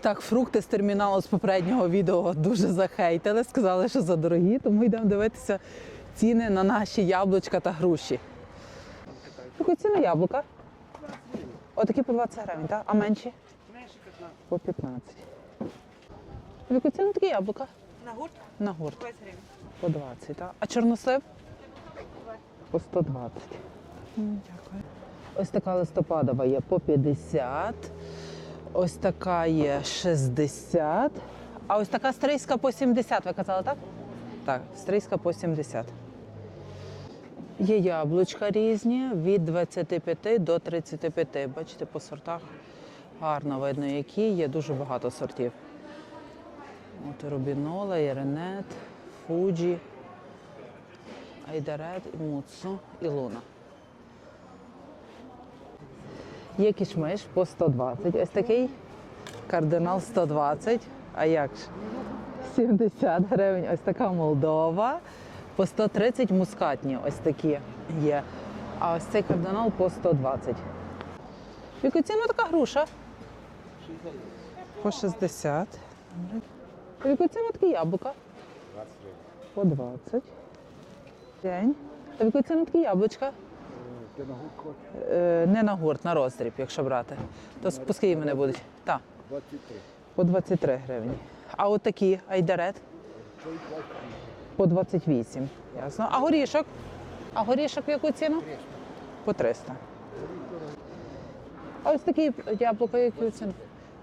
Так, фрукти з терміналу з попереднього відео дуже захейтили, сказали, що задорогі, тому йдемо дивитися ціни на наші яблучка та груші. Яку ціну яблука? Отакі по 20 гривень, так? А менші? Менше 15. По 15. В яку ціну такі яблука? На гурт На гурт. 20 гривень. По 20, так? А чорнослив? По 120. Дякую. Ось така листопадова є по 50. Ось така є 60. А ось така стрийська по 70, ви казали, так? Так, стрийська по 70. Є яблучка різні від 25 до 35. Бачите, по сортах гарно видно, які є дуже багато сортів. От Рубінола, Єренет, Фуджі, Айдарет, Муцу і Луна. Є кішмиш по 120. Ось такий кардинал 120. А як ж? 70 гривень. Ось така Молдова. По 130 мускатні. Ось такі є. А ось цей кардинал по 120. В яку ціну така груша? По 60. В яку ціну такі яблука? По 20. День. А яку ціну такі яблучка? Ти на гуд хочеш? Е, не на гурт, на роздріб, якщо брати. То скільки вони будуть? Так, 23. по 23 гривні. А от такі айдарет? По 28. Ясно. А горішок? А горішок в яку ціну? По 300. А ось такі яблука, яку ціну?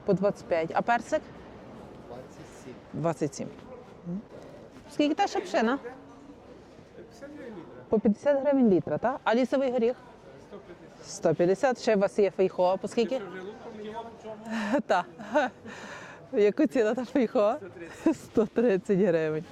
По 25. А персик? 27. 27. Скільки та шапшина? По 50 гривень літра, так? А лісовий горіх? 150. 150. Ще у вас є фейхоа. По скільки? Так. Яку ціна та фейхоа? 130 гривень.